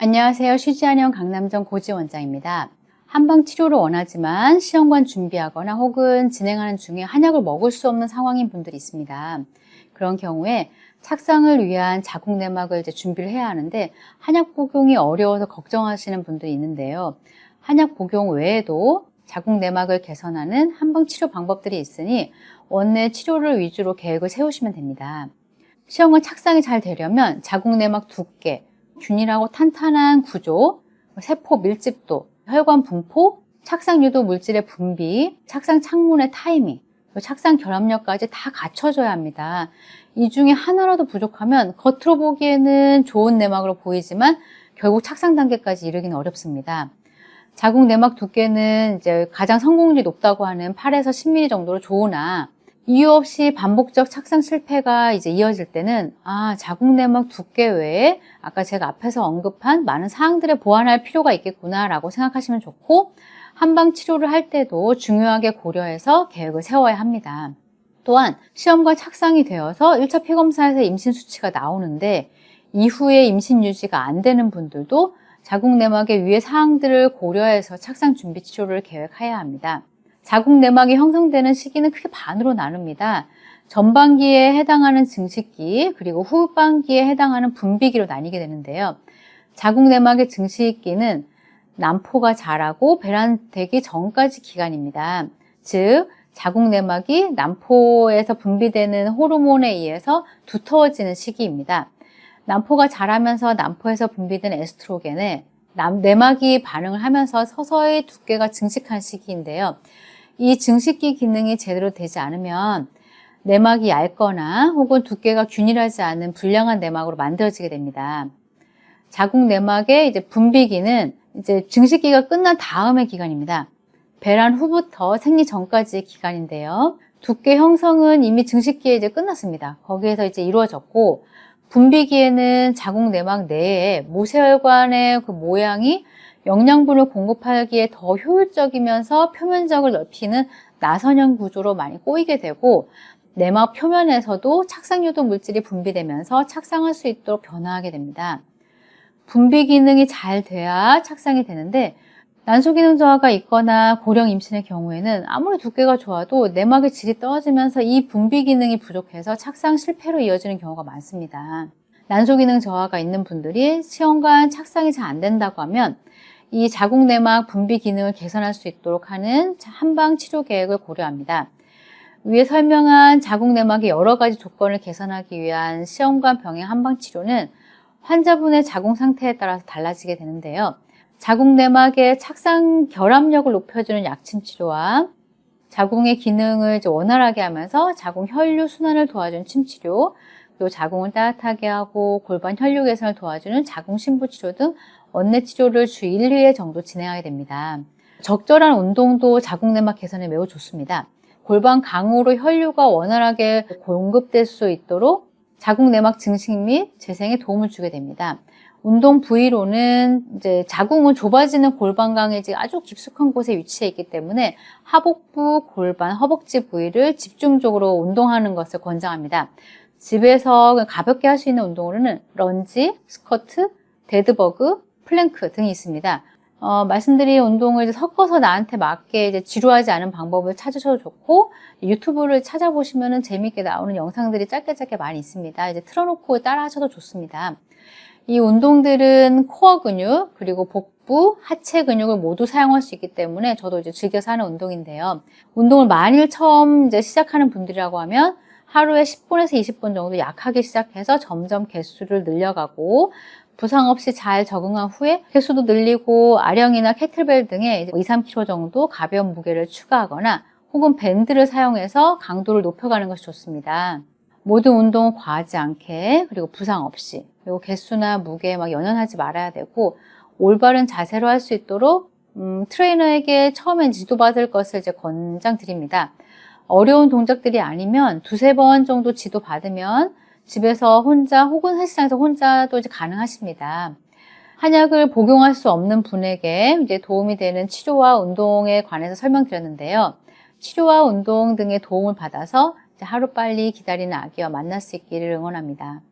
안녕하세요. 쉬지않으면 강남정 고지 원장입니다. 한방 치료를 원하지만 시험관 준비하거나 혹은 진행하는 중에 한약을 먹을 수 없는 상황인 분들이 있습니다. 그런 경우에 착상을 위한 자궁 내막을 이제 준비를 해야 하는데 한약 복용이 어려워서 걱정하시는 분들이 있는데요. 한약 복용 외에도 자궁 내막을 개선하는 한방 치료 방법들이 있으니 원내 치료를 위주로 계획을 세우시면 됩니다. 시험관 착상이 잘 되려면 자궁 내막 두께, 균일하고 탄탄한 구조, 세포 밀집도, 혈관 분포, 착상 유도 물질의 분비, 착상 창문의 타이밍, 착상 결합력까지 다 갖춰져야 합니다. 이 중에 하나라도 부족하면 겉으로 보기에는 좋은 내막으로 보이지만 결국 착상 단계까지 이르기는 어렵습니다. 자궁 내막 두께는 이제 가장 성공률이 높다고 하는 8에서 10mm 정도로 좋으나 이유 없이 반복적 착상 실패가 이제 이어질 때는 아 자궁 내막 두께 외에 아까 제가 앞에서 언급한 많은 사항들을 보완할 필요가 있겠구나라고 생각하시면 좋고 한방 치료를 할 때도 중요하게 고려해서 계획을 세워야 합니다. 또한 시험과 착상이 되어서 1차 피검사에서 임신 수치가 나오는데 이후에 임신 유지가 안 되는 분들도 자궁 내막의 위의 사항들을 고려해서 착상 준비 치료를 계획해야 합니다. 자궁 내막이 형성되는 시기는 크게 반으로 나눕니다. 전반기에 해당하는 증식기 그리고 후반기에 해당하는 분비기로 나뉘게 되는데요. 자궁 내막의 증식기는 난포가 자라고 배란되기 전까지 기간입니다. 즉 자궁 내막이 난포에서 분비되는 호르몬에 의해서 두터워지는 시기입니다. 난포가 자라면서 난포에서 분비된 에스트로겐에 내막이 반응을 하면서 서서히 두께가 증식한 시기인데요. 이 증식기 기능이 제대로 되지 않으면 내막이 얇거나 혹은 두께가 균일하지 않은 불량한 내막으로 만들어지게 됩니다. 자궁 내막의 이제 분비기는 이제 증식기가 끝난 다음의 기간입니다. 배란 후부터 생리 전까지의 기간인데요. 두께 형성은 이미 증식기에 이제 끝났습니다. 거기에서 이제 이루어졌고 분비기에는 자궁 내막 내에 모세혈관의 그 모양이 영양분을 공급하기에 더 효율적이면서 표면적을 넓히는 나선형 구조로 많이 꼬이게 되고 내막 표면에서도 착상유도 물질이 분비되면서 착상할 수 있도록 변화하게 됩니다. 분비 기능이 잘 돼야 착상이 되는데 난소 기능 저하가 있거나 고령 임신의 경우에는 아무리 두께가 좋아도 내막의 질이 떨어지면서 이 분비 기능이 부족해서 착상 실패로 이어지는 경우가 많습니다. 난소 기능 저하가 있는 분들이 시험관 착상이 잘 안 된다고 하면 이 자궁 내막 분비 기능을 개선할 수 있도록 하는 한방 치료 계획을 고려합니다. 위에 설명한 자궁 내막의 여러 가지 조건을 개선하기 위한 시험관 병행 한방 치료는 환자분의 자궁 상태에 따라서 달라지게 되는데요. 자궁 내막의 착상 결합력을 높여주는 약침 치료와 자궁의 기능을 원활하게 하면서 자궁 혈류 순환을 도와주는 침 치료, 또 자궁을 따뜻하게 하고 골반 혈류 개선을 도와주는 자궁 신부 치료 등 원내 치료를 주 1, 2회 정도 진행하게 됩니다. 적절한 운동도 자궁 내막 개선에 매우 좋습니다. 골반 강으로 혈류가 원활하게 공급될 수 있도록 자궁 내막 증식 및 재생에 도움을 주게 됩니다. 운동 부위로는 이제 자궁은 좁아지는 골반강에 아주 깊숙한 곳에 위치해 있기 때문에 하복부, 골반, 허벅지 부위를 집중적으로 운동하는 것을 권장합니다. 집에서 가볍게 할 수 있는 운동으로는 런지, 스쿼트, 데드버그, 플랭크 등이 있습니다. 어, 말씀드린 운동을 섞어서 나한테 맞게 이제 지루하지 않은 방법을 찾으셔도 좋고 유튜브를 찾아보시면 재미있게 나오는 영상들이 짧게 짧게 많이 있습니다. 이제 틀어놓고 따라 하셔도 좋습니다. 이 운동들은 코어 근육 그리고 복부, 하체 근육을 모두 사용할 수 있기 때문에 저도 이제 즐겨서 하는 운동인데요. 운동을 만일 처음 이제 시작하는 분들이라고 하면 하루에 10분에서 20분 정도 약하게 시작해서 점점 개수를 늘려가고 부상 없이 잘 적응한 후에 개수도 늘리고 아령이나 캐틀벨 등의 2, 3kg 정도 가벼운 무게를 추가하거나 혹은 밴드를 사용해서 강도를 높여가는 것이 좋습니다. 모든 운동은 과하지 않게 그리고 부상 없이 그리고 개수나 무게에 막 연연하지 말아야 되고 올바른 자세로 할 수 있도록 음, 트레이너에게 처음엔 지도받을 것을 이제 권장드립니다. 어려운 동작들이 아니면 두세 번 정도 지도 받으면 집에서 혼자 혹은 헬스장에서 혼자도 이제 가능하십니다. 한약을 복용할 수 없는 분에게 이제 도움이 되는 치료와 운동에 관해서 설명드렸는데요. 치료와 운동 등의 도움을 받아서 하루빨리 기다리는 아기와 만날 수 있기를 응원합니다.